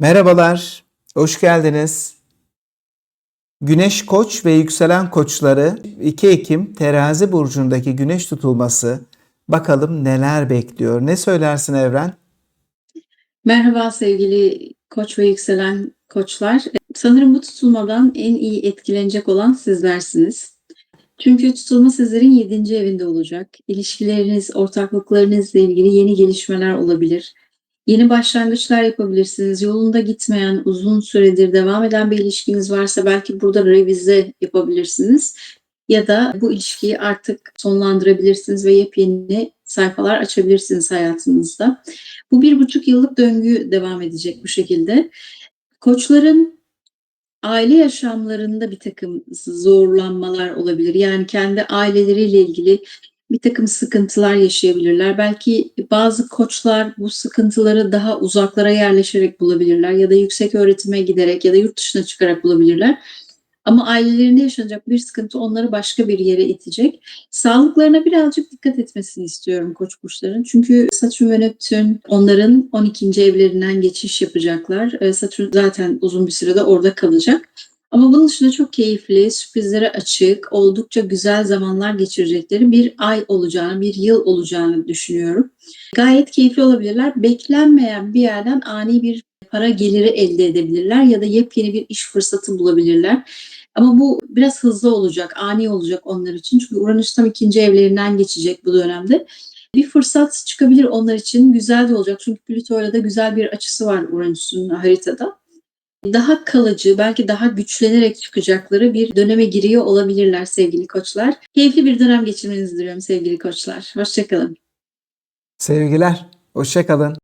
Merhabalar, hoş geldiniz. Güneş Koç ve yükselen koçları 2 Ekim terazi burcundaki güneş tutulması bakalım neler bekliyor. Ne söylersin Evren? Merhaba sevgili koç ve yükselen koçlar. Sanırım bu tutulmadan en iyi etkilenecek olan sizlersiniz. Çünkü tutulma sizlerin 7. evinde olacak. İlişkileriniz, ortaklıklarınızla ilgili yeni gelişmeler olabilir. Yeni başlangıçlar yapabilirsiniz. Yolunda gitmeyen, uzun süredir devam eden bir ilişkiniz varsa belki burada revize yapabilirsiniz. Ya da bu ilişkiyi artık sonlandırabilirsiniz ve yepyeni sayfalar açabilirsiniz hayatınızda. Bu bir buçuk yıllık döngü devam edecek bu şekilde. Koçların aile yaşamlarında bir takım zorlanmalar olabilir. Yani kendi aileleriyle ilgili bir takım sıkıntılar yaşayabilirler. Belki bazı koçlar bu sıkıntıları daha uzaklara yerleşerek bulabilirler ya da yüksek öğretime giderek ya da yurt dışına çıkarak bulabilirler. Ama ailelerinde yaşanacak bir sıkıntı onları başka bir yere itecek. Sağlıklarına birazcık dikkat etmesini istiyorum koç burçların. Çünkü Satürn ve Neptün onların 12. evlerinden geçiş yapacaklar. Ee, Satürn zaten uzun bir sürede orada kalacak. Ama bunun dışında çok keyifli, sürprizlere açık, oldukça güzel zamanlar geçirecekleri bir ay olacağını, bir yıl olacağını düşünüyorum. Gayet keyifli olabilirler. Beklenmeyen bir yerden ani bir para geliri elde edebilirler ya da yepyeni bir iş fırsatı bulabilirler. Ama bu biraz hızlı olacak, ani olacak onlar için. Çünkü Uranüs tam ikinci evlerinden geçecek bu dönemde. Bir fırsat çıkabilir onlar için. Güzel de olacak. Çünkü Plüto'yla da güzel bir açısı var Uranüs'ün haritada. Daha kalıcı, belki daha güçlenerek çıkacakları bir döneme giriyor olabilirler sevgili koçlar. Keyifli bir dönem geçirmenizi diliyorum sevgili koçlar. Hoşçakalın. Sevgiler, hoşça kalın.